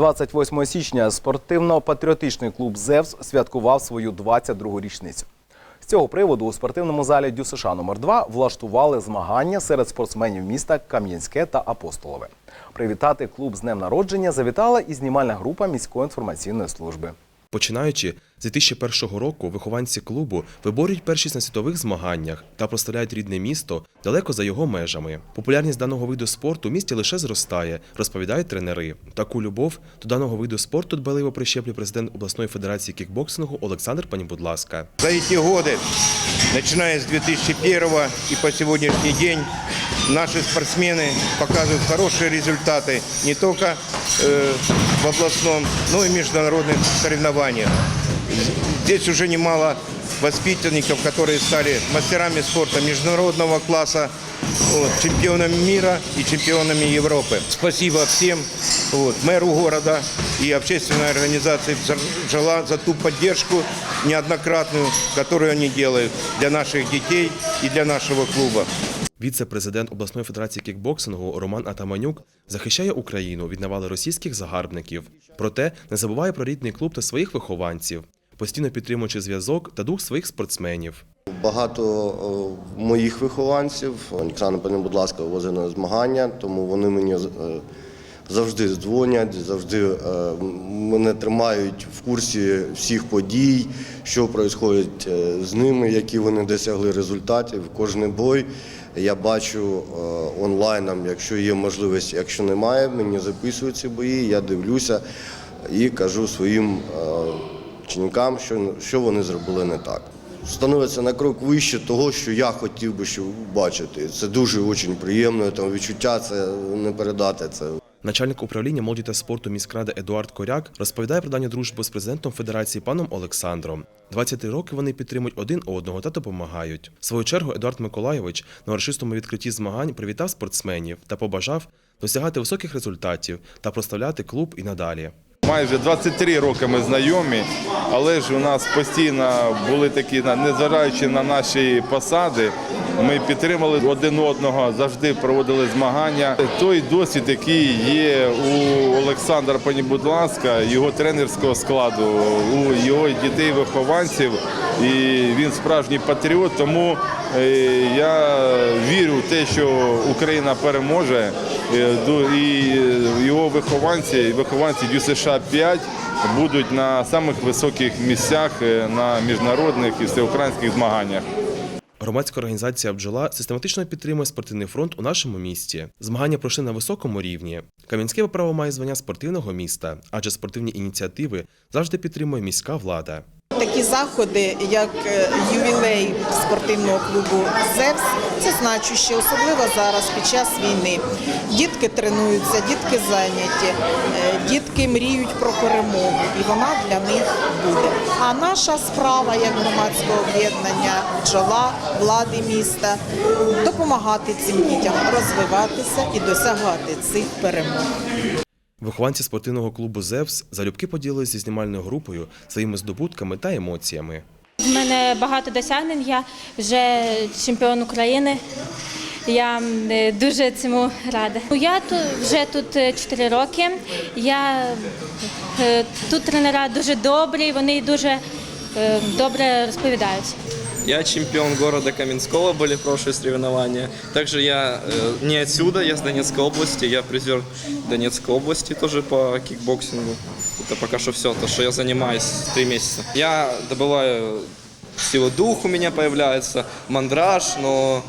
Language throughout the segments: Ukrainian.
28 січня спортивно-патріотичний клуб «Зевс» святкував свою 22-гу річницю. З цього приводу у спортивному залі ДЮСШ номер 2 влаштували змагання серед спортсменів міста Кам'янське та Апостолове. Привітати клуб з днем народження завітала і знімальна група міської інформаційної служби. Починаючи з 2001 року, вихованці клубу виборюють першість на світових змаганнях та проставляють рідне місто далеко за його межами. Популярність даного виду спорту в місті лише зростає, розповідають тренери. Таку любов до даного виду спорту дбаливо прищеплює президент обласної федерації кікбоксингу Олександр Панібудласка. За эти годы, начиная с 2001 и по сегодняшний день, наши спортсмены показывают хорошие результаты не только э, в областном, но и международных соревнованиях. Здесь уже немало воспитанников, которые стали мастерами спорта международного класса, вот, чемпионами мира и чемпионами Европы. Спасибо всем, вот, мэру города и общественной организации «Жала» за ту поддержку неоднократную, которую они делают для наших детей и для нашего клуба. Віце-президент обласної федерації кікбоксингу Роман Атаманюк захищає Україну від навали російських загарбників. Проте не забуває про рідний клуб та своїх вихованців, постійно підтримуючи зв'язок та дух своїх спортсменів. Багато е, моїх вихованців, Олександр, будь ласка, возить на змагання, тому вони мені е, завжди дзвонять, завжди е, мене тримають в курсі всіх подій, що відбувається з ними, які вони досягли результатів. Кожний бой я бачу е, онлайном, якщо є можливість, якщо немає, мені записують ці бої, я дивлюся і кажу своїм е, ученикам, що, вони зробили не так. Становиться на крок вище того, що я хотів би щоб бачити. Це дуже дуже приємно. Там відчуття це не передати. Це Начальник управління молоді та спорту міськради Едуард Коряк розповідає про дані дружби з президентом Федерації паном Олександром. 23 роки вони підтримують один одного та допомагають. В свою чергу Едуард Миколайович на урочистому відкритті змагань привітав спортсменів та побажав досягати високих результатів та проставляти клуб і надалі. Майже 23 роки ми знайомі, але ж у нас постійно були такі, незважаючи на наші посади, ми підтримали один одного, завжди проводили змагання. Той досвід, який є у Олександра Пані, його тренерського складу, у його дітей-вихованців, і він справжній патріот. Тому е, я вірю в те, що Україна переможе. Е, І його вихованці, вихованці ДЮСШ 5 будуть на самих високих місцях е, на міжнародних і всеукраїнських змаганнях. Громадська організація «Бджола» систематично підтримує спортивний фронт у нашому місті. Змагання пройшли на високому рівні. Кам'янське право має звання спортивного міста, адже спортивні ініціативи завжди підтримує міська влада. Такі заходи, як е, ювілей спортивного клубу ЗЕВС, це значуще, особливо зараз під час війни. Дітки тренуються, дітки зайняті, е, дітки мріють про перемогу, і вона для них буде. А наша справа як громадського об'єднання бджола влади міста допомагати цим дітям розвиватися і досягати цих перемог. Вихованці спортивного клубу «Зевс» залюбки поділилися зі знімальною групою своїми здобутками та емоціями. В мене багато досягнень. Я вже чемпіон України. Я е, дуже цьому рада. Я тут вже тут 4 роки. Я е, тут тренера дуже добрі, вони дуже е, добре розповідають. Я чемпион города Каменского, были прошлые соревнования. Также я э, не отсюда, я с Донецкой области, я призер Донецкой области тоже по кикбоксингу. Это пока что все, то, что я занимаюсь три месяца. Я добываю силу дух у меня появляется, мандраж, но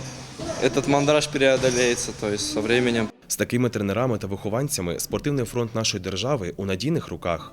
этот мандраж преодолеется, то есть со временем. З такими тренерами та вихованцями спортивний фронт нашої держави у надійних руках.